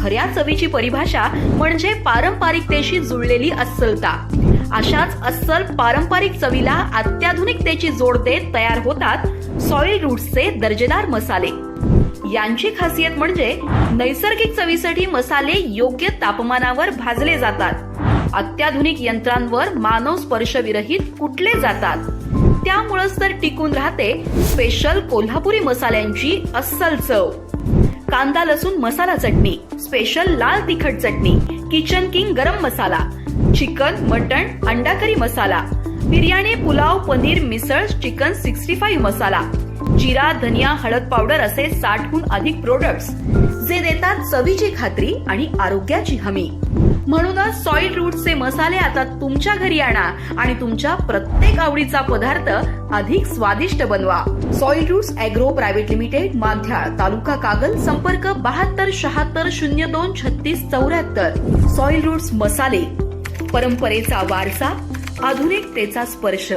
खऱ्या चवीची परिभाषा म्हणजे पारंपरिकतेशी जुळलेली अस्सलता. अशाच अस्सल पारंपरिक चवीला अत्याधुनिकतेची जोड देत तयार होतात सॉइल रूट्सचे दर्जेदार मसाले. यांची खासियत म्हणजे नैसर्गिक चवीसाठी मसाले योग्य तापमानावर भाजले जातात. अत्याधुनिक यंत्रांवर मानव स्पर्शविरहित कुटले जातात. त्यामुळंच तर टिकून राहते स्पेशल कोल्हापुरी मसाल्यांची अस्सल चव. कांदा लसूण मसाला चटणी. स्पेशल लाल तिखट चटणी. किचन किंग गरम मसाला. चिकन मटण अंडा curry masala. Biryani pulao paneer misal chicken sixty five masala. जिरा धनिया हळद पावडर असे साठहून अधिक प्रोडक्ट्स जे देतात चवीची खात्री आणि आरोग्याची हमी. म्हणूनच सॉइल रूटचे मसाले आता तुमच्या घरी आणा आणि तुमच्या प्रत्येक आवडीचा पदार्थ अधिक स्वादिष्ट बनवा. Soil roots agro private limited Madhyal taluka Kagal संपर्क बहात्तर शहात्तर शून्य दोन छत्तीस चौऱ्याहत्तर. सॉइल रूट्स मसाले परंपरेचा वारसा आधुनिकतेचा स्पर्श.